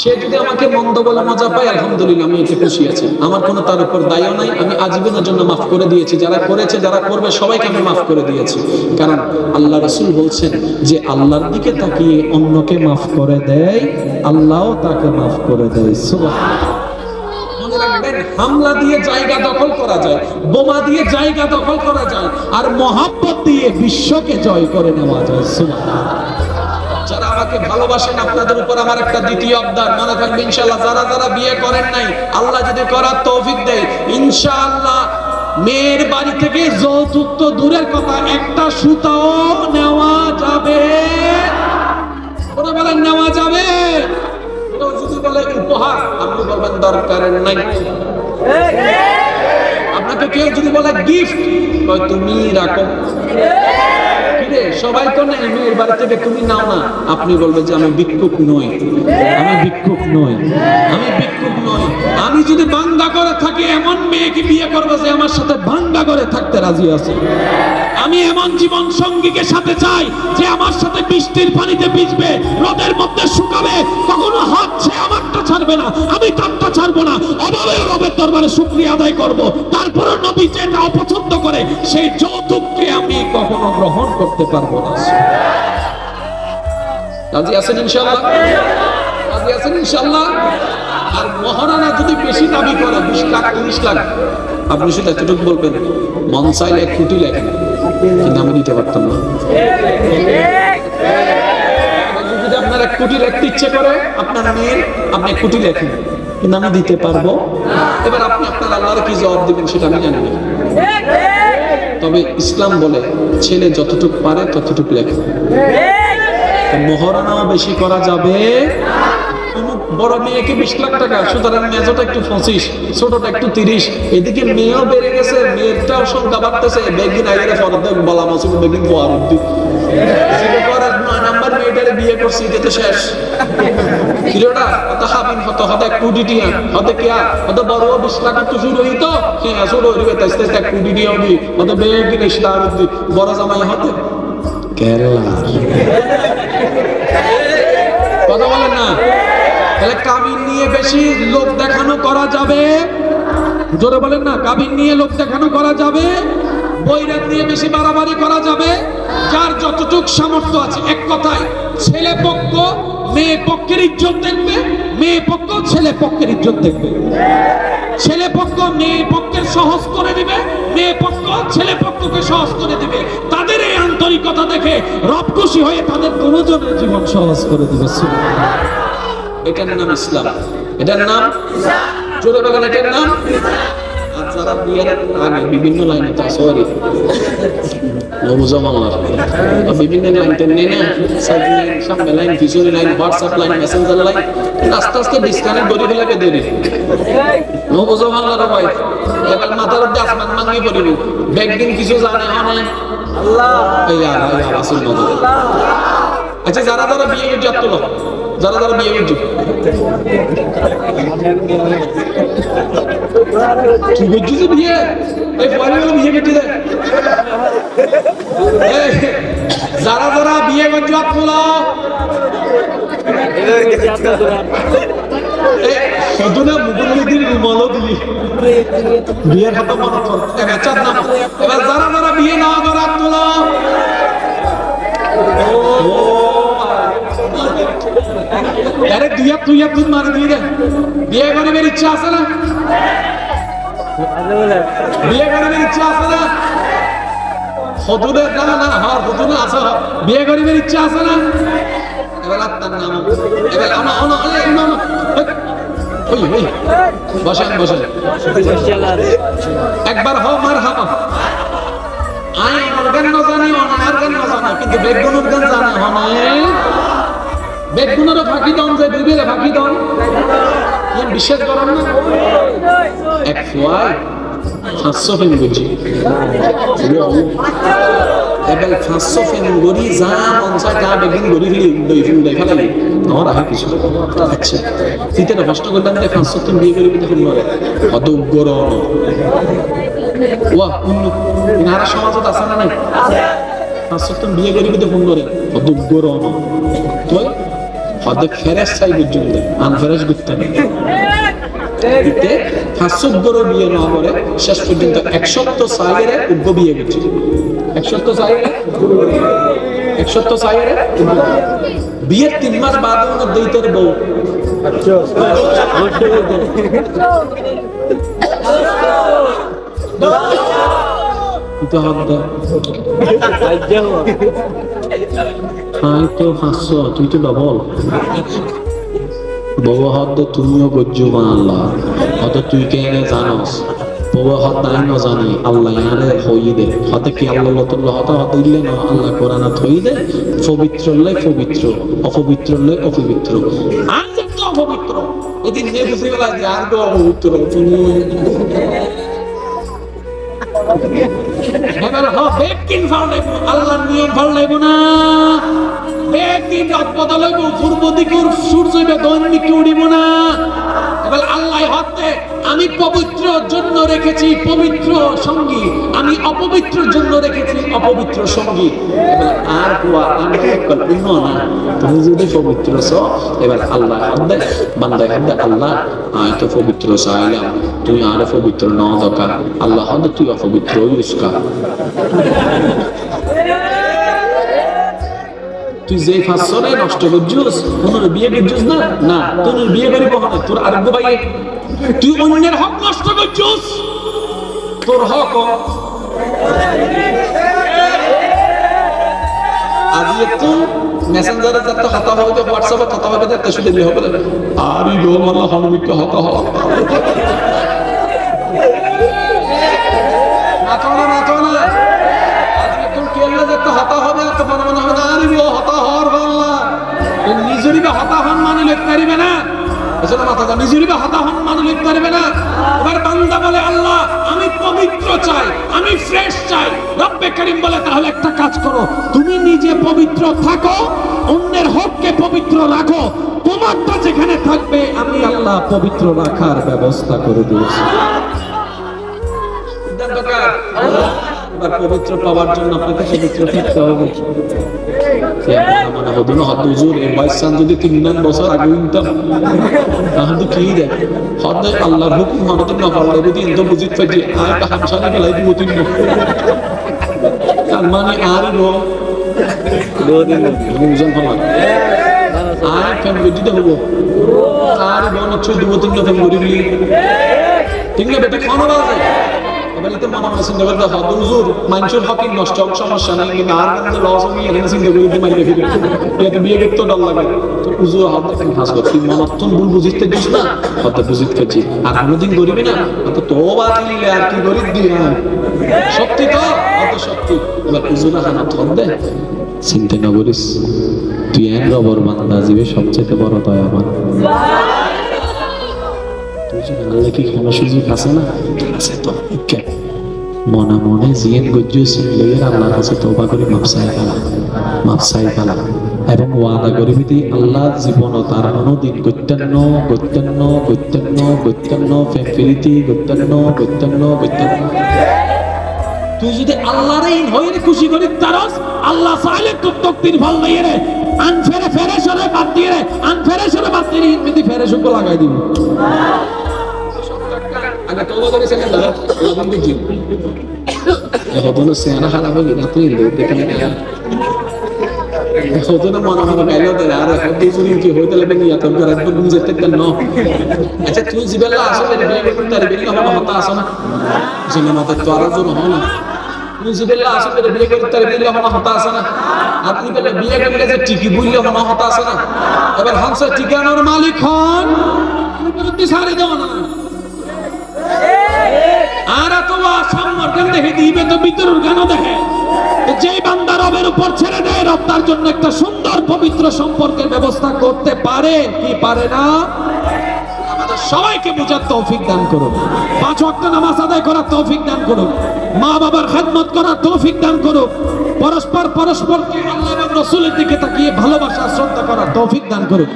সে যদি আমাকে মন্দ বলে মজা পায়, আলহামদুলিল্লাহ, আমি এতে খুশি আছি। আমার কোনো তার উপর দায়ও নাই, আমি আজীবনের জন্য মাফ করে দিয়েছি। যারা করেছে, যারা করবে, সবাইকে আমি মাফ করে দিয়েছি। কারণ আল্লাহ রসুল বলছেন যে, আল্লাহর দিকে তাকিয়ে অন্যকে মাফ করে দেয়, আল্লাহও তাকে মাফ করে দেয়। রাখবেন, হামলা দিয়ে জায়গা দখল করা যায়, বোমা দিয়ে জায়গা দখল করা যায়, আর মহাব্বত দিয়ে বিশ্বকে জয় করে নেওয়া যায়। সুবহানাল্লাহ। যারা আমাকে ভালোবাসেন, আপনাদের উপর আমার একটা দ্বিতীয় আবদার মনে থাকবে, ইনশাআল্লাহ, যারা যারা বিয়ে করেন নাই, আল্লাহ যদি করার তৌফিক দেয়, ইনশাআল্লাহ মেয়ের বাড়ি থেকে যৌতুক তো দূরের কথা, একটা সুতাও নেওয়া যাবে। নেওয়া যাবে? যদি বলে উপহার, আপনি বলবেন দরকারের নাই। আপনাকে কেউ যদি বলে গিফট তুমি রাখো। সবাই তো নেই মেয়ের বাড়ি তুমি নাও না। আপনি বলবেন যে আমি ভিক্ষুক নই। আমি ভিক্ষুক নই। আমি ভিক্ষুক নই। আমি যদি বান্দা করে থাকি, এমন মেয়েকে বিয়ে করব যে আমার সাথে বান্দা করে থাকতে রাজি আছে। আমি এমন জীবন সঙ্গীকে সাথে চাই যে আমার সাথে বৃষ্টির পানিতে ভিজবে, রোদের মধ্যে শুকাবে, কখনো হাত সে আমারটা ছাড়বে না, আমি তারটা ছাড়বো না। দরবারে শুক্রিয়া আদায় করব। তারপরে নবী যেটা অপছন্দ করে, সেই যৌতুককে আমি কখনো গ্রহণ করতে পারব না? রাজি আছেন ইনশাল্লাহ রাজি আছেন ইনশাল্লাহ আর মহারানা যদি বেশি দাবি করে, বিশ লাখ তিরিশ লাখ আপনি শুধু এতটুকু বলবেন, মন চাইলে কোটি লেখেন, কিন্তু আমি দিতে পারতাম না। যদি আপনার এক কোটি লিখতে ইচ্ছে করে, আপনার মেয়ের আপনি এক কোটি লেখেন। আমি দিতে পারব। এবার আপনি আপনার আল্লাহর কি জবাব দিবেন সেটা আমি জানি তবে ইসলাম বলে, ছেলে যতটুকু পারে ততটুকু লেখে। মহারানাও বেশি করা যাবে। বড় মেয়েকে বিশ লাখ টাকা, সুতরাং মেজোটা একটু পঁচিশ, ছোটটা একটু তিরিশ। এদিকে মেয়েও বেড়ে গেছে মেয়েরটাও সংখ্যা বাড়তেছে। বেগিন আগে ফরদ বলা মাসুক বেগিন অব্দি যেটা করার নয় নাম্বার মেয়েটারে বিয়ে করছি এটা শেষ। কিলোটা অত হাবিন হত হত এক কোটি টিয়া হত কিয়া হত বড় বিশ লাখ তো? শুরু হ্যাঁ শুরু হইবে তাই তাই এক কোটি টিয়া হবি হত বেগিন ইসলাম অব্দি বড় জামাই হতে। কেরালা। কথা বলেন না। তাহলে কাবিন নিয়ে বেশি লোক দেখানো করা যাবে? জোরে বলেন না, কাবিন নিয়ে লোক দেখানো করা যাবে? বৈরাগ নিয়ে বেশি বাড়াবাড়ি করা যাবে? যার যতটুক সামর্থ্য আছে, এক কথায়। ছেলে পক্ষ, মেয়ে পক্ষের ইজ্জত দেখবে, মেয়ে পক্ষ, ছেলে পক্ষের ইজ্জত দেখবে। ছেলে পক্ষ, মেয়ে পক্ষের সহজ করে দিবে, মেয়ে পক্ষ, ছেলে পক্ষকে সহজ করে দিবে। তাদের এই আন্তরিকতা দেখে রব খুশি হয়ে তাদের দুজনের জীবন সহজ করে দিবে। এটার নাম ইসলাম। এটার নাম? জোরে বলেন, এটার নাম? আর যারা বিয়ের আগে বিভিন্ন লাইনে তা বিভিন্ন লাইন টেনে না সাইড লাইন সামনে লাইন পিছনে line WhatsApp line messenger line আস্তে আস্তে ডিসকানেক্ট করে ফেলাকে দেরি নবুজো আল্লাহ ভাই এবার মাথার মধ্যে আসমান মাঙ্গি পড়িব। ব্যাগদিন কিছু জানে হয় আল্লাহ। এই আর আসল আচ্ছা যারা যারা বিয়ে করছে যারা যারা বিয়ে করছে। কি করছিস বিয়ে? এই পরিবার বিয়ে করতে যারা যারা বিয়ে করছে যারা বিয়ে না আরে দুই হাত দুই হাত দিয়ে দে। বিয়ে করিবার ইচ্ছা আছে না? বিয়ে করিবার ইচ্ছা আছে না? হদুদের না না হর হদুনে আছে। বিয়ে করিবার ইচ্ছা আছে না? এবার আত্মার নাম এবার অন একবার হ মার হামা আই অর্গান কিন্তু বেগুনের গান জানা বেগুনেরও ফাঁকি দন যে বিবিরে ফাঁকি দন বিশ্বাস করেন না? এক ফুয়াই পাঁচশো ফেন বুঝি এবার পাঁচশো ফেন গড়ি যা পঞ্চাশ টা বেগুন গড়ি ফেলি দই ফেন দই ফেলালি আমার আহে কিছু আচ্ছা তিতে প্রশ্ন করলাম যে পাঁচশো তুমি বিয়ে করিবি তখন অত উগ্র ওয়া উন্নু ইনারা সমাজত আছে না নাই? পাঁচশো তুমি বিয়ে করিবি তো ফোন করে অত উগ্র তুই হয়তো ফেরেস চাই পর্যন্ত আনফেরেস না দিতে গরু বিয়ে না করে শেষ পর্যন্ত এক সপ্তাহ সাইরে উগ্র বিয়ে করছে। এক সপ্তাহ সাইরে এক সপ্তাহ সাইরে বিয়ের তিন মাস বাদ ওনার দইতের বউ। তো হাত দাও তো তুই তো ডবল। হাত তুমিও গজ্জু বানাল্লা হয়তো তুই কেনে জানস? হাত আল্লাহ ইয়ারে হই দে। হতে কি আল্লাহ লতুল্লাহ হতে হতে দিলে না আল্লাহ দে? পবিত্র লয় পবিত্র অপবিত্র লয় অপবিত্র তো অপবিত্র এদিন বুঝে গেলা যে আর তো অপবিত্র তুমি আল্লাহর নিয়ম না? বেকিন রাত বদলাইব পূর্ব দিকে সূর্য দিকে উড়িব না। আল্লাহ হতে আমি পবিত্র জন্য রেখেছি পবিত্র সঙ্গী, আমি অপবিত্র জন্য রেখেছি অপবিত্র সঙ্গী। এবার আর কুয়া, আমি কল্পনা না, তুমি যদি পবিত্র ছ এবার আল্লাহ হদ্দে বান্দা হদ্দে আল্লাহ, আমি তো পবিত্র চাইলাম তুই আর পবিত্র ন দরকার। আল্লাহ হদ্দে তুই অপবিত্র ইউসকা তুই যে ফাঁসরে নষ্ট করছিস তোর বিয়ে করছিস না? না তোর বিয়ে করিব না তোর আরোগ্য ভাই, তুই অন্যের হক নষ্ট করছিস? তোর হক আজি একটু মেসেঞ্জারে যাতে হতা হবে হোয়াটসঅ্যাপে কথা হবে, যাতে শুধু হবে আর গো মাল্লা হনুমিকে হতা হওয়া। নিজেরই বা হতা হন মানে লিখতে পারিবে না। এজন্য মাথা দাও নিজেরই হতা হন মানে লিখতে পারিবে না। এবার বান্দা বলে আল্লাহ আমি পবিত্র চাই আমি ফ্রেশ চাই। রব্বে করিম বলে তাহলে একটা কাজ করো তুমি নিজে পবিত্র থাকো অন্যের হককে পবিত্র রাখো। তোমারটা যেখানে থাকবে আমি আল্লাহ পবিত্র রাখার ব্যবস্থা করে দিয়েছি। এবার পবিত্র পাওয়ার জন্য আপনাকে পবিত্র থাকতে হবে। হতো না হতো হুজুর এই বাইসান যদি তিন দিন বছর আগে নিতাম তাহলে কি দেখ? হতে আল্লাহর হুকুম হতে না পারলে যদি ইন্দো বুঝিত পাইছি আর হামসানে গেলাই দিব তিন তার মানে আর নো বুঝন ফলান আর ফ্যান গজিতে হব আর বোন হচ্ছে দিব ফ্যান গড়ি ঠিক না বেটা এবার এতে মনে হকিং নষ্ট হোক, সমস্যা নাই, কিন্তু আর কিন্তু লস আমি এখানে ফিরে এটা বিয়ে করতে লাগে। তো হুজুর হাত দেখেন হাস কর তুই মনত্তন ভুল বুঝিতে দিস না। খেয়েছি আর না তো বাদ দিলে আর কি দি সত্যি তো? হয়তো সত্যি। এবার হুজুর হানা দে। চিন্তা না করিস। তুই এক রবর বান্দা জীবে সবচেয়ে বড় দয়াবান। মনে মনে জিয়েন গজ্জু সিলের আল্লাহর কাছে তওবা করে মাপসাই ফেলা মাপসাই ফেলা এবং ওয়াদা করে বিধি, আল্লাহ জীবন তার দিন গত্যান্ন গত্যান্ন গত্যান্ন গত্যান্ন ফেফিলিতি গত্যান্ন গত্যান্ন গত্যান্ন। তুই যদি আল্লাহরে ইন হইরে খুশি করি তারস আল্লাহ চাইলে তোর তকদির ভালো নাই রে। আন ফেরে ফেরে সরে বাদ দিয়ে রে, আন ফেরে সরে বাদ দিয়ে ইনমিতি ফেরে সুকো লাগাই দিবি। আগে তওবা করে সেখানে দাদা লাগাম দিছি হদন সেনা খারাপ হয়ে গেল তুই দেখে না হদন মনে মনে গাইলো দে আর হদি শুনি কি হইতে লাগে নিয়া তোর ঘর একবার বুঝে তেল ন। আচ্ছা তুই জিবেলা আসলে বিয়ে করতে তার বিয়ে হলো হতা আসো না? জিনে মাথা তো আর জোর হয় না। তুই জিবেলা আসলে বিয়ে করতে তার বিয়ে হলো হতা আসো না? আর তুই বলে বিয়ে করলে যে টিকি বুঝলে হলো হতা আসো না? এবার হংস ঠিকানার মালিক হন। তুই সারে দাও না। আর দেখে। তো রবের উপর ছেড়ে দেয় তার জন্য একটা সুন্দর পবিত্র ব্যবস্থা করতে পারে কি পারে না? আমাদের সবাইকে বোঝার তৌফিক দান পাঁচ ওয়াক্ত নামাজ তৌফিক দান মা বাবার দান পরস্পর পরস্পরকে আল্লাহ রসুলের দিকে তাকিয়ে ভালোবাসা, শ্রদ্ধা করার তৌফিক দান করুন।